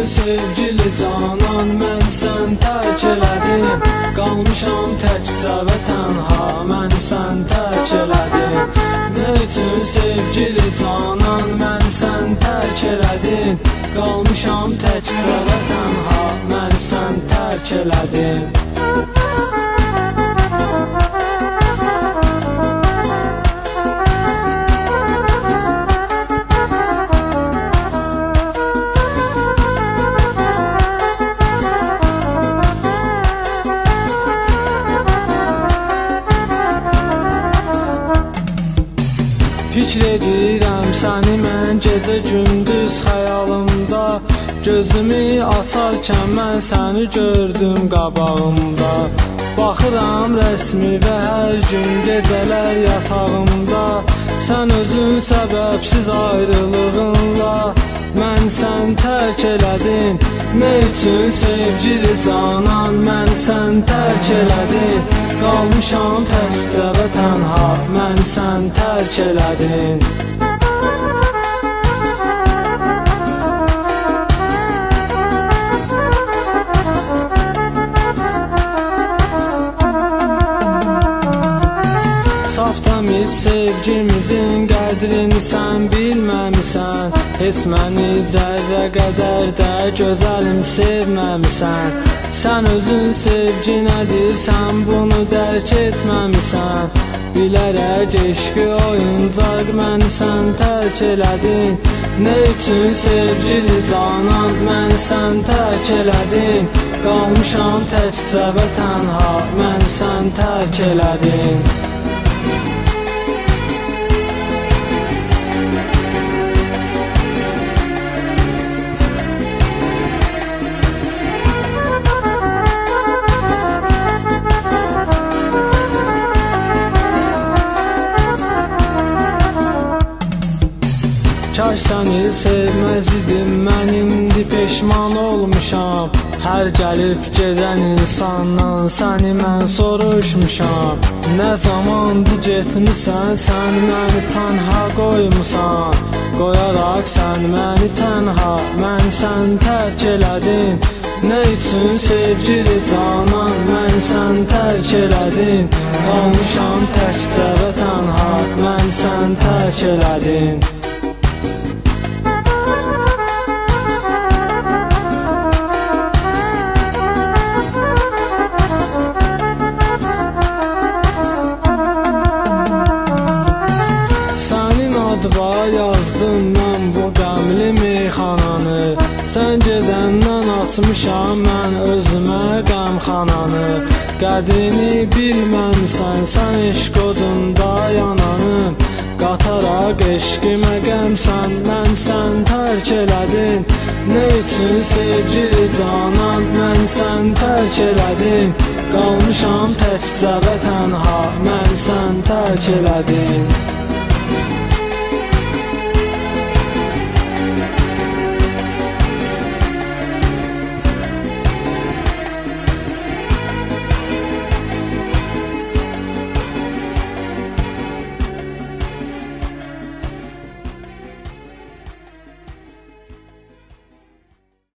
sevgili canan Mən sən tərk elədin Qalmışam təkcə və tənha Mən sən tərk elədin Nə üçün sevgili canan Mən sən tərk elədin Qalmışam təkcə və tənha Mən sən tərk elədin Fikr edirəm səni mən gecə gündüz xəyalımda. Gözümü açarkən mən səni gördüm qabağımda. Baxıram rəsmi və hər gün gecələr yatağımda. Sən özün səbəbsiz ayrılığınla Mən sən tərk elədin. Nə üçün sevgili canan Mən sən tərk elədin Qalmışam təkcə və tənha Mən sən tərk elədin Saf təmiz sevgimizin qədrini sən bilməmisən Heç məni zərrə qədər də gözəlim sevməmisən Sən özün sevgi nədir, sən bunu dərk etməmisən Bilərək eşqi oyuncaq məni sən tərk elədin Nə üçün sevgili canan mən sən tərk elədin Qalmışam təkcə və tənha mən sən tərk elədin səni sevməz idim Mən indi peşman olmuşam. Hər gəlib gedən insandan Səni mən soruşmuşam. Nə zamandı getmisən Sən məni tənha qoymusan Qoyaraq sən məni tənha Mən sən tərk elədin Nə üçün sevgili canan Mən sən tərk elədin Qalmışam təkcə və tənha Mən sən tərk elədin Sən gedəndən açmışam mən özümə qəmxananı Qədrini bilməmsən sən eşq odunda yananın. Qataraq eşqimə qəmsən mən sən tərk elədin. Nə üçün sevgili canan mən sən tərk elədin? Qalmışam təkcə və tənha mən sən tərk elədin